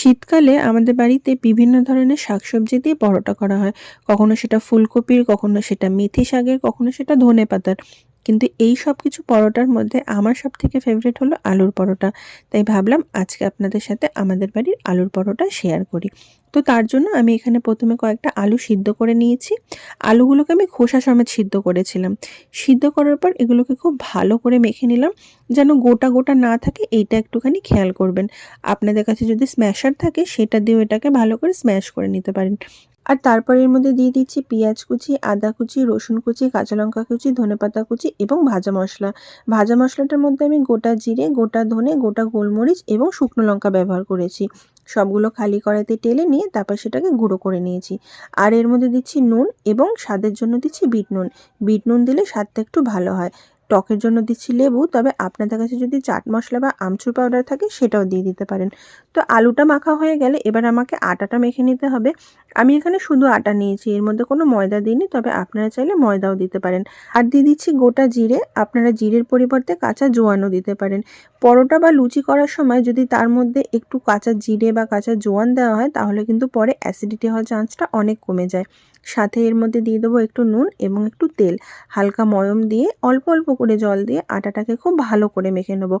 শীতকালে আমাদের বাড়িতে বিভিন্ন ধরনের শাকসবজি দিয়ে পরোটা করা হয়। কখনো সেটা ফুলকপির, কখনো সেটা মেথি শাকের, কখনো সেটা ধনে পাতার কিন্তু এই সব কিছু পরোটার মধ্যে আমার সব থেকে ফেভারিট হলো আলুর পরোটা। তাই ভাবলাম আজকে আপনাদের সাথে আমাদের বাড়ির আলুর পরোটা শেয়ার করি। তো তার জন্য আমি এখানে প্রথমে কয়েকটা আলু সিদ্ধ করে নিয়েছি। আলুগুলোকে আমি খোসা সমেত সিদ্ধ করেছিলাম। সিদ্ধ করার পর এগুলোকে খুব ভালো করে মেখে নিলাম। যেন গোটা গোটা না থাকে, এইটা একটুখানি খেয়াল করবেন। আপনাদের কাছে যদি স্ম্যাশার থাকে, সেটা দিয়েও এটাকে ভালো করে স্ম্যাশ করে নিতে পারেন। আর তারপর এর মধ্যে দিয়ে দিচ্ছি পেঁয়াজ কুচি, আদা কুচি, রসুন কুচি, কাঁচা লঙ্কা কুচি ধনেপাতা কুচি এবং ভাজা মশলা। ভাজা মশলাটার মধ্যে আমি গোটা জিরে, গোটা ধনে, গোটা গোলমরিচ এবং শুকনো লঙ্কা ব্যবহার করেছি। সবগুলো খালি কড়াইতে টেলে নিয়ে তারপর সেটাকে গুঁড়ো করে নিয়েছি। আর এর মধ্যে দিচ্ছি নুন এবং স্বাদের জন্য দিচ্ছি বিট নুন। বিট নুন দিলে স্বাদটা একটু ভালো হয়। টকের জন্য দিচ্ছি লেবু, তবে আপনাদের কাছে যদি চাট মশলা বা আমচুর পাউডার থাকে সেটাও দিয়ে দিতে পারেন। তো আলুটা মাখা হয়ে গেলে এবার আমাকে আটাটা মেখে নিতে হবে। আমি এখানে শুধু আটা নিয়েছি, এর মধ্যে কোনো ময়দা দিইনি, তবে আপনারা চাইলে ময়দাও দিতে পারেন। আর দিয়ে দিচ্ছি গোটা জিরে, আপনারা জিরের পরিবর্তে কাঁচা জোয়ানও দিতে পারেন। পরোটা বা লুচি করার সময় যদি তার মধ্যে একটু কাঁচা জিরে বা কাঁচা জোয়ান দেওয়া হয়, তাহলে কিন্তু পরে অ্যাসিডিটি হওয়ার চান্সটা অনেক কমে যায়। সাথে এর মধ্যে দিয়ে দেবো একটু নুন এবং একটু তেল। হালকা ময়ম দিয়ে অল্প অল্প করে জল দিয়ে আটাটাকে খুব ভালো করে মেখে নেব।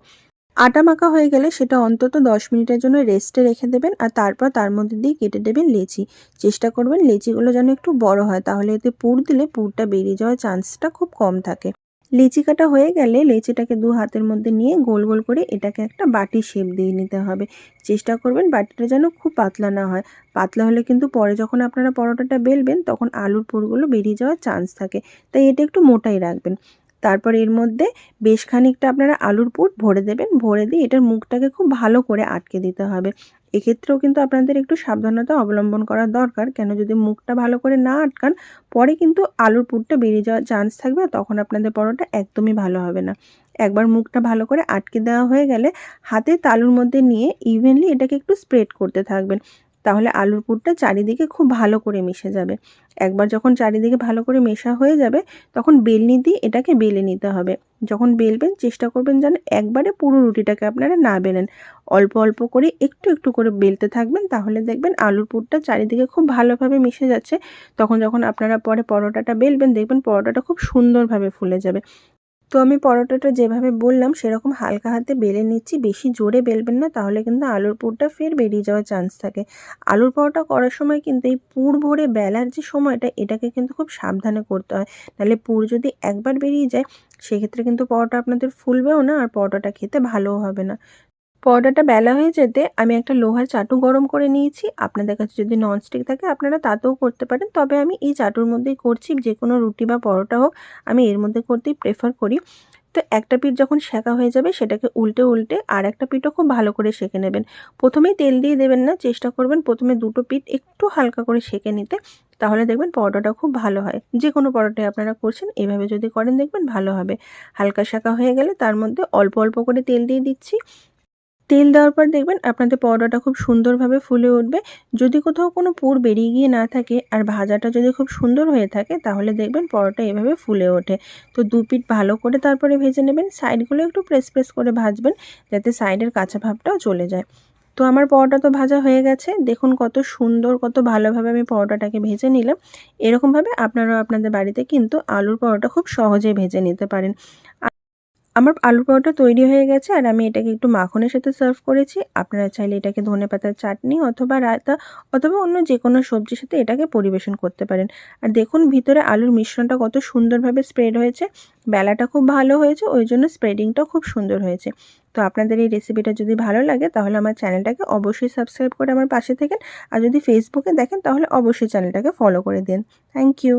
আটা মাখা হয়ে গেলে সেটা অন্তত দশ মিনিটের জন্য রেস্টে রেখে দেবেন আর তারপর তার মধ্যে দিয়ে কেটে দেবেন লেচি। চেষ্টা করবেন লেচিগুলো যেন একটু বড় হয়, তাহলে এতে পুর দিলে পুরটা বেরিয়ে যাওয়ার চান্সটা খুব কম থাকে। লেচি কাটা হয়ে গেলে লেচিটাকে দু হাতের মধ্যে নিয়ে গোল গোল করে এটাকে একটা বাটি শেপ দিয়ে নিতে হবে। চেষ্টা করবেন বাটিটা যেন খুব পাতলা না হয়। পাতলা হলে কিন্তু পরে যখন আপনারা পরোটাটা বেলবেন তখন আলুর পুরগুলো বেরিয়ে যাওয়ার চান্স থাকে। তাই এটা একটু মোটাই রাখবেন। তারপর এর মধ্যে বেশ খানিকটা আপনারা আলুর পুট ভরে দেবেন। ভরে দিয়ে এটার মুখটাকে খুব ভালো করে আটকে দিতে হবে। এক্ষেত্রেও কিন্তু আপনাদের একটু সাবধানতা অবলম্বন করা দরকার। কেন যদি মুখটা ভালো করে না আটকান, পরে কিন্তু আলুর পুরটা বেরিয়ে যাওয়ার চান্স থাকবে তখন আপনাদের পরোটা একদমই ভালো হবে না। একবার মুখটা ভালো করে আটকে দেওয়া হয়ে গেলে হাতে তালুর মধ্যে নিয়ে ইভেনলি এটাকে একটু স্প্রেড করতে থাকবেন। তাহলে আলুর পুরটা চারিদিকে খুব ভালো করে মিশে যাবে। একবার যখন চারিদিকে ভালো করে মেশা হয়ে যাবে, তখন বেলনি দিয়ে এটাকে বেলে নিতে হবে। যখন বেলবেন, চেষ্টা করবেন যেন একবারে পুরো রুটিটাকে আপনারা না বেলেন। অল্প অল্প করে একটু একটু করে বেলতে থাকবেন, তাহলে দেখবেন আলুর পুরটা চারিদিকে খুব ভালোভাবে মিশে যাচ্ছে। তখন যখন আপনারা পরে পরোটাটা বেলবেন, দেখবেন পরোটাটা খুব সুন্দরভাবে ফুলে যাবে। তো আমি পরোটাটা যেভাবে বললাম, সেরকম হালকা হাতে বেলে নিচ্ছি। বেশি জোরে বেলবেন না, তাহলে কিন্তু আলুর পুরটা ফের বেরিয়ে যাওয়ার চান্স থাকে। আলুর পরোটা করার সময় কিন্তু এই পুর ভরে বেলার যে সময়টা, এটাকে কিন্তু খুব সাবধানে করতে হয়। তাহলে পুর যদি একবার বেরিয়ে যায়, সেক্ষেত্রে কিন্তু পরোটা আপনাদের ফুলবেও না, আর পরোটাটা খেতে ভালোও হবে না। পরোটাটা বেলা হয়ে যেতে আমি একটা লোহার চাটু গরম করে নিয়েছি। আপনাদের কাছে যদি ননস্টিক থাকে, আপনারা তাতেও করতে পারেন। তবে আমি এই চাটুর মধ্যেই করছি, যে কোনো রুটি বা পরোটা হোক, আমি এর মধ্যে করতেই প্রেফার করি। তো একটা পিঠ যখন সেঁকা হয়ে যাবে, সেটাকে উল্টে উল্টে আর একটা পিঠও খুব ভালো করে সেঁকে নেবেন। প্রথমেই তেল দিয়ে দেবেন না, চেষ্টা করবেন প্রথমে দুটো পিঠ একটু হালকা করে সেঁকে নিতে, তাহলে দেখবেন পরোটাটা খুব ভালো হয়। যে কোনো পরোটাই আপনারা করছেন, এভাবে যদি করেন দেখবেন ভালো হবে। হালকা শাঁকা হয়ে গেলে তার মধ্যে অল্প অল্প করে তেল দিয়ে দিচ্ছি। তেল দেওয়ার পর দেখবেন আপনাদের পরোটাটা খুব সুন্দরভাবে ফুলে উঠবে। যদি কোথাও কোনো পুর বেরিয়ে গিয়ে না থাকে আর ভাজাটা যদি খুব সুন্দর হয়ে থাকে তাহলে দেখবেন পরোটা এভাবে ফুলে ওঠে। তো দু পিঠ ভালো করে তারপরে ভেজে নেবেন, সাইডগুলো একটু প্রেস প্রেস করে ভাজবেন যাতে সাইডের কাঁচা ভাবটাও চলে যায়। তো আমার পরোটা তো ভাজা হয়ে গেছে, দেখুন কত সুন্দর, কত ভালোভাবে আমি পরোটাটাকে ভেজে নিলাম। এরকমভাবে আপনারাও আপনাদের বাড়িতে কিন্তু আলুর পরোটা খুব সহজে ভেজে নিতে পারেন। আমার আলু পরোটা তৈরি হয়ে গেছে আর আমি এটাকে একটু মাখনের সাথে সার্ভ করেছি। আপনারা চাইলে এটাকে ধনে পাতার চাটনি অথবা রায়তা অথবা অন্য যে কোনো সবজির সাথে এটাকে পরিবেশন করতে পারেন। আর দেখুন ভিতরে আলুর মিশ্রণটা কত সুন্দরভাবে স্প্রেড হয়েছে। বেলাটা খুব ভালো হয়েছে, ওই জন্য স্প্রেডিংটাও খুব সুন্দর হয়েছে। তো আপনাদের এই রেসিপিটা যদি ভালো লাগে, তাহলে আমার চ্যানেলটাকে অবশ্যই সাবস্ক্রাইব করে আমার পাশে থাকেন। আর যদি ফেসবুকে দেখেন, তাহলে অবশ্যই চ্যানেলটাকে ফলো করে দিন। Thank you